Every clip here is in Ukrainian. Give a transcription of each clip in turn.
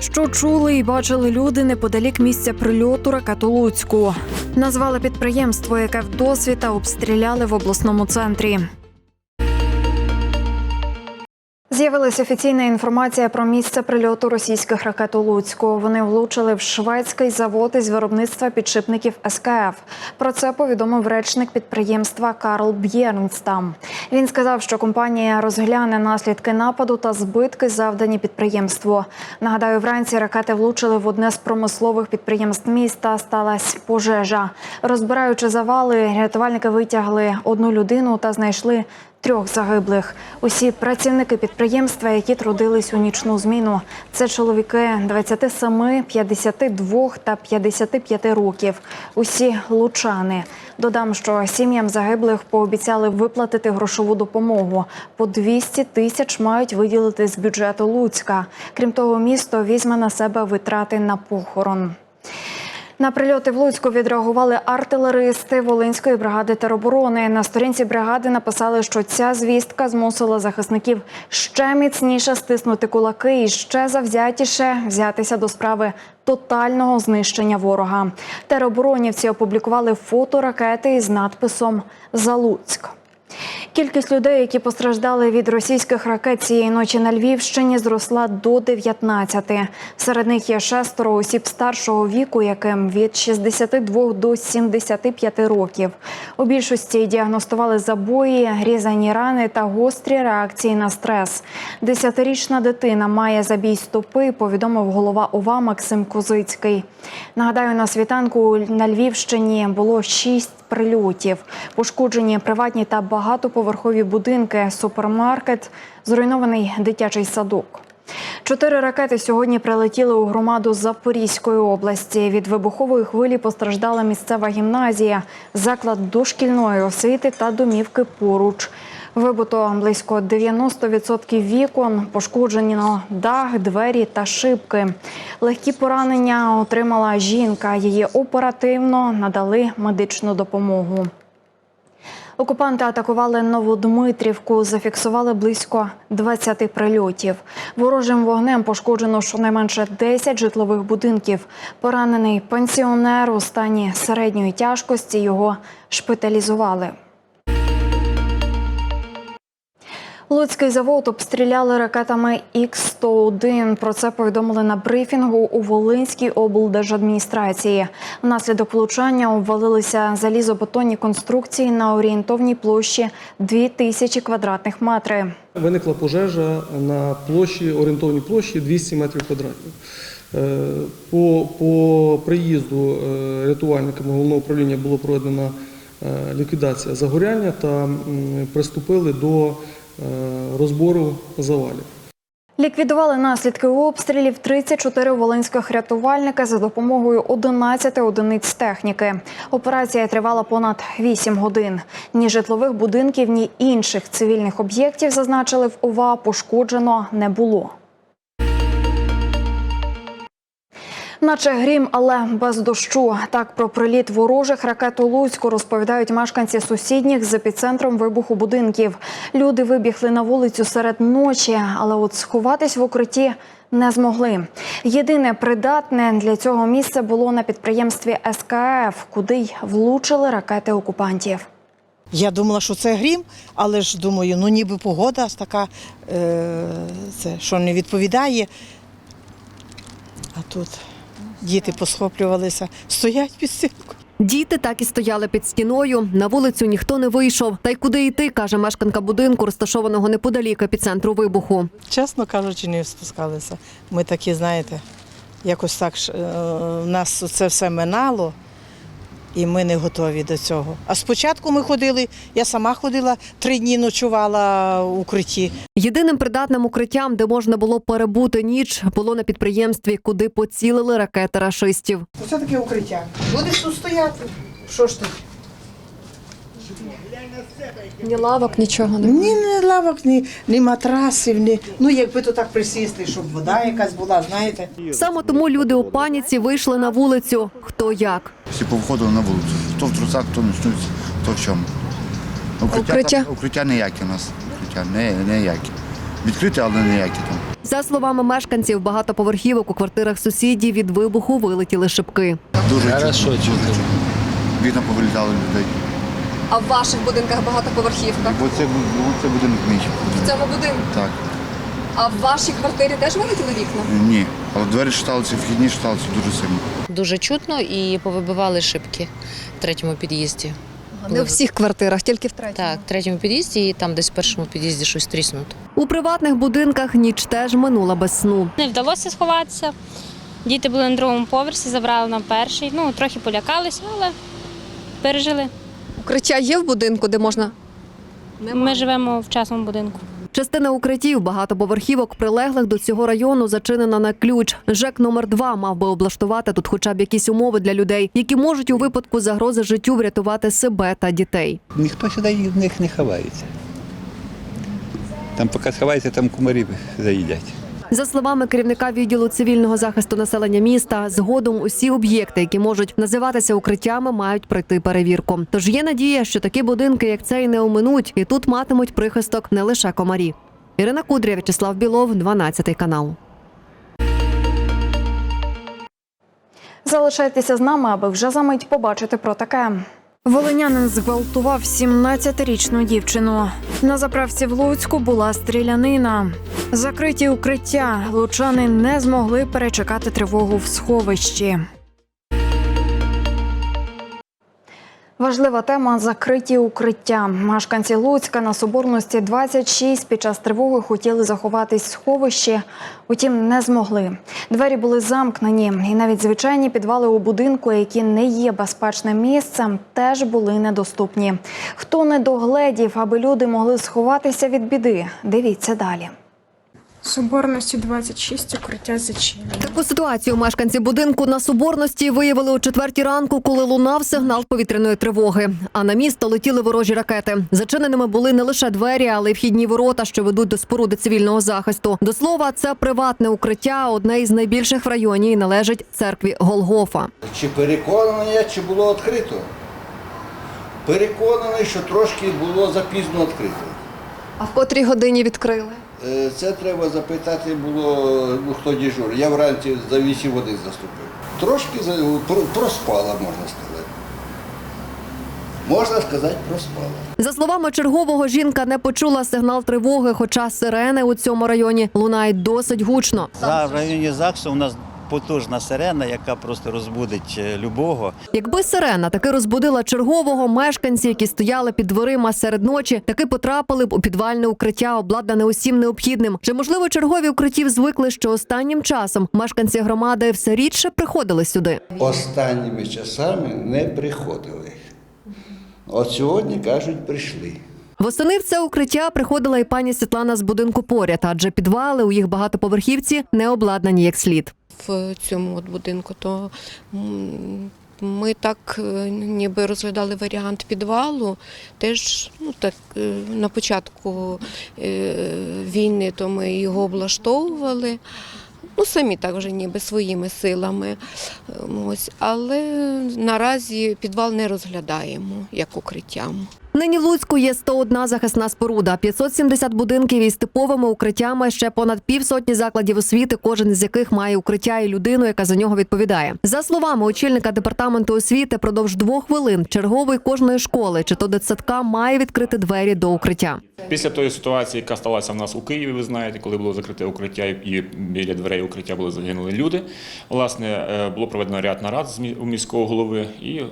Що чули і бачили люди неподалік місця прильоту ракету Луцьку. Назвали підприємство, яке вдосвіта обстріляли в обласному центрі. З'явилася офіційна інформація про місце прильоту російських ракет у Луцьку. Вони влучили в шведський завод із виробництва підшипників СКФ. Про це повідомив речник підприємства Карл Б'єрнстам. Він сказав, що компанія розгляне наслідки нападу та збитки, завдані підприємству. Нагадаю, вранці ракети влучили в одне з промислових підприємств міста. Сталася пожежа. Розбираючи завали, рятувальники витягли одну людину та знайшли трьох загиблих. Усі працівники підприємства, які трудились у нічну зміну. Це чоловіки 27, 52 та 55 років. Усі лучани. Додам, що сім'ям загиблих пообіцяли виплатити грошову допомогу. По 200 тисяч мають виділити з бюджету Луцька. Крім того, місто візьме на себе витрати на похорон. На прильоти в Луцьку відреагували артилеристи Волинської бригади тероборони. На сторінці бригади написали, що ця звістка змусила захисників ще міцніше стиснути кулаки і ще завзятіше взятися до справи тотального знищення ворога. Тероборонівці опублікували фото ракети із надписом «За Луцьк». Кількість людей, які постраждали від російських ракет цієї ночі на Львівщині, зросла до 19. Серед них є шестеро осіб старшого віку, яким від 62 до 75 років. У більшості діагностували забої, різані рани та гострі реакції на стрес. Десятирічна дитина має забій стопи, повідомив голова ОВА Максим Козицький. Нагадаю, на світанку на Львівщині було шість прильотів. Пошкоджені приватні та багатоповерхові будинки, супермаркет, зруйнований дитячий садок. Чотири ракети сьогодні прилетіли у громаду Запорізької області. Від вибухової хвилі постраждала місцева гімназія, заклад дошкільної освіти та домівки поруч. Вибито близько 90% вікон, пошкоджено дах, двері та шибки. Легкі поранення отримала жінка. Її оперативно надали медичну допомогу. Окупанти атакували Новодмитрівку, зафіксували близько 20 прильотів. Ворожим вогнем пошкоджено щонайменше 10 житлових будинків. Поранений пенсіонер у стані середньої тяжкості його шпиталізували. Луцький завод обстріляли ракетами Х-101. Про це повідомили на брифінгу у Волинській облдержадміністрації. Внаслідок влучання обвалилися залізобетонні конструкції на орієнтовній площі 2000 квадратних метрів. Виникла пожежа на площі, орієнтовній площі 200 метрів квадратів. Е, По, по приїзду е, рятувальниками головного управління було проведена е, ліквідація загоряння та приступили до розбору завалів. Ліквідували наслідки обстрілів 34 волинських рятувальника за допомогою 11 одиниць техніки. Операція тривала понад 8 годин. Ні житлових будинків, ні інших цивільних об'єктів зазначили в ОВА пошкоджено не було. Наче грім, але без дощу. Так про приліт ворожих ракет у Луцьку розповідають мешканці сусідніх з епіцентром вибуху будинків. Люди вибігли на вулицю серед ночі, але от сховатись в укритті не змогли. Єдине придатне для цього місце було на підприємстві СКФ, куди й влучили ракети окупантів. Я думала, що це грім, але ж думаю, ну ніби погода така, е, це, що не відповідає. А тут діти посхоплювалися, стоять під стінку. Діти так і стояли під стіною. На вулицю ніхто не вийшов. Та й куди йти, каже мешканка будинку, розташованого неподалік епіцентру вибуху. Чесно кажучи, не спускалися. Ми такі, знаєте, якось так е, нас це все минало, і ми не готові до цього. А спочатку ми ходили, я сама ходила, три дні ночувала в укритті. Єдиним придатним укриттям, де можна було перебути ніч, було на підприємстві, куди поцілили ракети рашистів. Оце таке укриття. Будеш тут стояти. Що ж тут? Ні лавок, нічого не Ні, ні лавок, ні, ні матрасів, ні. Ну, якби то так присісти, щоб вода якась була, знаєте. Саме тому люди у паніці вийшли на вулицю. Хто як. Всі повиходили на вулицю. Хто в трусах, хто не снуться, хто в чому. Укриття, Укриття? там- укриття ніякі у нас. Укриття не, ніякі. Відкриті, але ніякі там. За словами мешканців, багатоповерхівок у квартирах сусідів від вибуху вилетіли шибки. Дуже чутно. Вікна повилітали людей. А в ваших будинках багатоповерхівка? Бо це, бу- це будинок мій. В цьому будинку. Так. А в вашій квартирі теж вилетіли вікна? Ні. Але двері шаталися, вхідні шаталися дуже сильно. Дуже чутно і повибивали шибки в третьому під'їзді. Не у всіх квартирах, тільки в третій. Так, в третьому під'їзді і там десь в першому під'їзді щось тріснуто. У приватних будинках ніч теж минула без сну. Не вдалося сховатися. Діти були на другому поверсі, забрали на перший. Ну, трохи полякалися, але пережили. Укриття є в будинку, де можна. Ми живемо в частному будинку. Частина укриттів багатоповерхівок, прилеглих до цього району, зачинена на ключ. ЖЕК номер 2 мав би облаштувати тут хоча б якісь умови для людей, які можуть у випадку загрози життю врятувати себе та дітей. Ніхто сюди в них не ховається. Там поки сховається, там кумарів заїдять. За словами керівника відділу цивільного захисту населення міста, згодом усі об'єкти, які можуть називатися укриттями, мають пройти перевірку. Тож є надія, що такі будинки, як цей, не оминуть, і тут матимуть прихисток не лише комарі. Ірина Кудря, В'ячеслав Білов, 12 канал. Залишайтеся з нами, аби вже за мить побачити про таке. Волинянин зґвалтував 17-річну дівчину. На заправці в Луцьку була стрілянина. Закриті укриття. Лучани не змогли перечекати тривогу в сховищі. Важлива тема закриті укриття. Мешканці Луцька на Соборності 26 під час тривоги хотіли заховатись в сховищі, утім не змогли. Двері були замкнені, і навіть звичайні підвали у будинку, які не є безпечним місцем, теж були недоступні. Хто не догледів, аби люди могли сховатися від біди? Дивіться далі. Соборності 26 укриття зачинено. Таку ситуацію мешканці будинку на Соборності виявили о четвертій ранку, коли лунав сигнал повітряної тривоги. А на місто летіли ворожі ракети. Зачиненими були не лише двері, але й вхідні ворота, що ведуть до споруди цивільного захисту. До слова, це приватне укриття, одне із найбільших в районі і належить церкві Голгофа. Чи переконаний я, чи було відкрито? Переконаний, що трошки було запізно відкрито. А в котрій годині відкрили? Е, Це треба запитати було, ну, хто діжур. Я вранці за 8 годин заступив. Трошки проспала, можна сказати. Можна сказати, проспала. За словами чергового, жінка не почула сигнал тривоги, хоча сирени у цьому районі лунають досить гучно. За в районі ЗАГСу у нас потужна сирена, яка просто розбудить е, любого. Якби сирена таки розбудила чергового, мешканці, які стояли під дверима серед ночі, таки потрапили б у підвальне укриття, обладнане усім необхідним. Чи можливо чергові укриттів звикли, що останнім часом мешканці громади все рідше приходили сюди? Останніми часами не приходили. От сьогодні, кажуть, прийшли. Восени в це укриття приходила і пані Світлана з будинку поряд, адже підвали у їх багатоповерхівці не обладнані як слід. В цьому от будинку, то ми так е, ніби розглядали варіант підвалу. Теж ну, так, е, на початку е, війни то ми його облаштовували. Ну, самі так вже ніби своїми силами. Ось. Але наразі підвал не розглядаємо як укриттям. Нині Луцьку є 101 захисна споруда, 570 будинків із типовими укриттями, ще понад півсотні закладів освіти, кожен з яких має укриття і людину, яка за нього відповідає. За словами очільника департаменту освіти, продовж двох хвилин черговий кожної школи чи то дитсадка має відкрити двері до укриття. Після тої ситуації, яка сталася в нас у Києві, ви знаєте, коли було закрите укриття і біля дверей укриття були загинули люди. Власне, е, було проведено ряд нарад з міського голови, і е,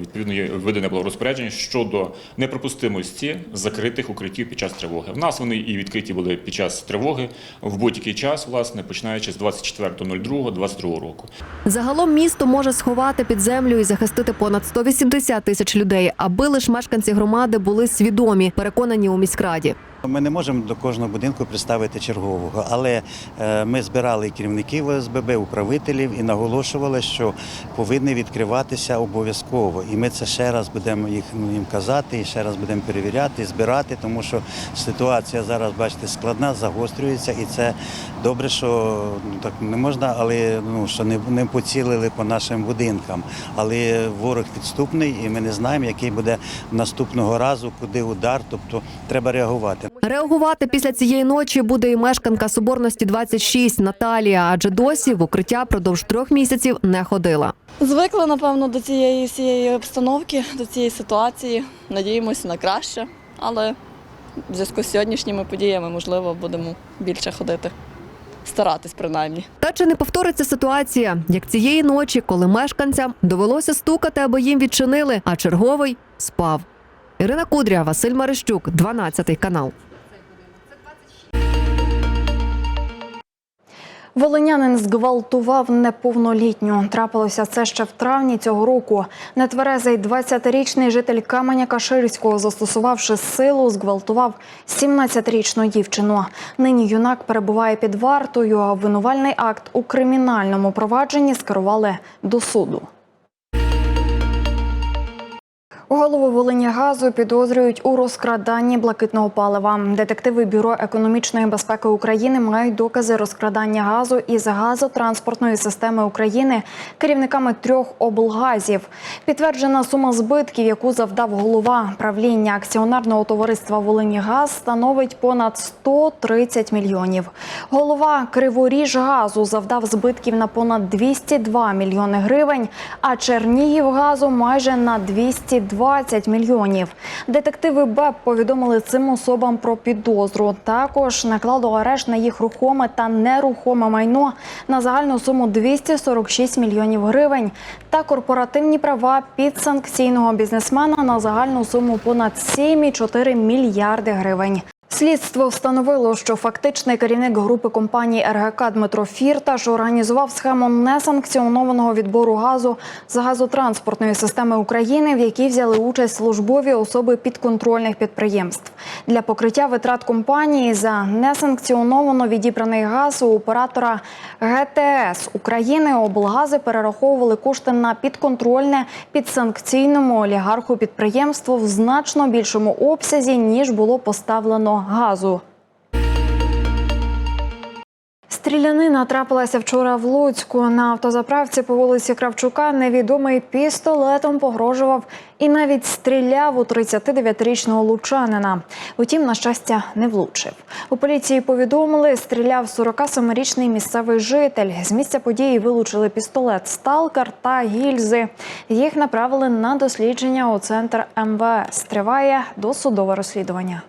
відповідно введене було розпорядження щодо неприпустимості закритих укриттів під час тривоги. В нас вони і відкриті були під час тривоги в будь-який час, власне, починаючи з 24.02.22 року. Загалом місто може сховати під землю і захистити понад 180 тисяч людей, аби лише мешканці громади були свідомі, переконані у міськраді. Ми не можемо до кожного будинку представити чергового, але е, ми збирали керівників ОСББ, управителів і наголошували, що повинні відкриватися обов'язково. І ми це ще раз будемо їх ну, їм казати, і ще раз будемо перевіряти, збирати, тому що ситуація зараз, бачите, складна, загострюється, і це добре, що ну, так не можна, але ну що не, не поцілили по нашим будинкам. Але ворог підступний, і ми не знаємо, який буде наступного разу, куди удар. Тобто треба реагувати. Реагувати після цієї ночі буде і мешканка Соборності 26 Наталія, адже досі в укриття продовж трьох місяців не ходила. Звикли, напевно, до цієї всієї обстановки, до цієї ситуації. Надіємося на краще, але в зв'язку з сьогоднішніми подіями, можливо, будемо більше ходити. Старатись принаймні. Та чи не повториться ситуація, як цієї ночі, коли мешканцям довелося стукати, аби їм відчинили, а черговий спав. Ірина Кудря, Василь Марищук, 12 канал. Волинянин зґвалтував неповнолітню. Трапилося це ще в травні цього року. Нетверезий 20-річний житель Каменя Каширського, застосувавши силу, зґвалтував 17-річну дівчину. Нині юнак перебуває під вартою. а Обвинувальний акт у кримінальному провадженні скерували до суду. Голову Волинягазу підозрюють у розкраданні блакитного палива. Детективи Бюро економічної безпеки України мають докази розкрадання газу із газотранспортної системи України керівниками трьох облгазів. Підтверджена сума збитків, яку завдав голова правління акціонерного товариства Волинігаз, становить понад 130 мільйонів. Голова Криворіжгазу завдав збитків на понад 202 мільйони гривень, а Чернігівгазу майже на 220 мільйонів. Детективи БЕП повідомили цим особам про підозру. Також накладу арешт на їх рухоме та нерухоме майно на загальну суму 246 мільйонів гривень та корпоративні права підсанкційного бізнесмена на загальну суму понад 7,4 мільярди гривень. Слідство встановило, що фактичний керівник групи компанії РГК Дмитро Фірташ організував схему несанкціонованого відбору газу з газотранспортної системи України, в якій взяли участь службові особи підконтрольних підприємств. Для покриття витрат компанії за несанкціоновано відібраний газ у оператора ГТС України облгази перераховували кошти на підконтрольне підсанкційному олігарху підприємство в значно більшому обсязі ніж було поставлено газу. Стрілянина трапилася вчора в Луцьку. На автозаправці по вулиці Кравчука невідомий пістолетом погрожував і навіть стріляв у 39-річного лучанина. Утім, на щастя, не влучив. У поліції повідомили, стріляв 47-річний місцевий житель. З місця події вилучили пістолет Сталкер та гільзи. Їх направили на дослідження у центр МВС. Триває досудове розслідування.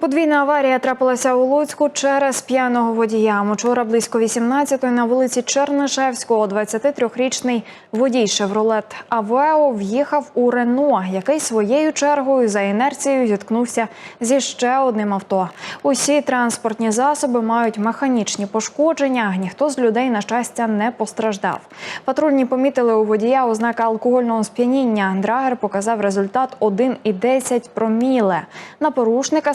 Подвійна аварія трапилася у Луцьку через п'яного водія. Учора близько 18-ї на вулиці Чернишевського 23-річний водій «Шевролет Авео» в'їхав у Рено, який своєю чергою за інерцією зіткнувся зі ще одним авто. Усі транспортні засоби мають механічні пошкодження. Ніхто з людей, на щастя, не постраждав. Патрульні помітили у водія ознаки алкогольного сп'яніння. Драгер показав результат 1,10 проміле. На порушника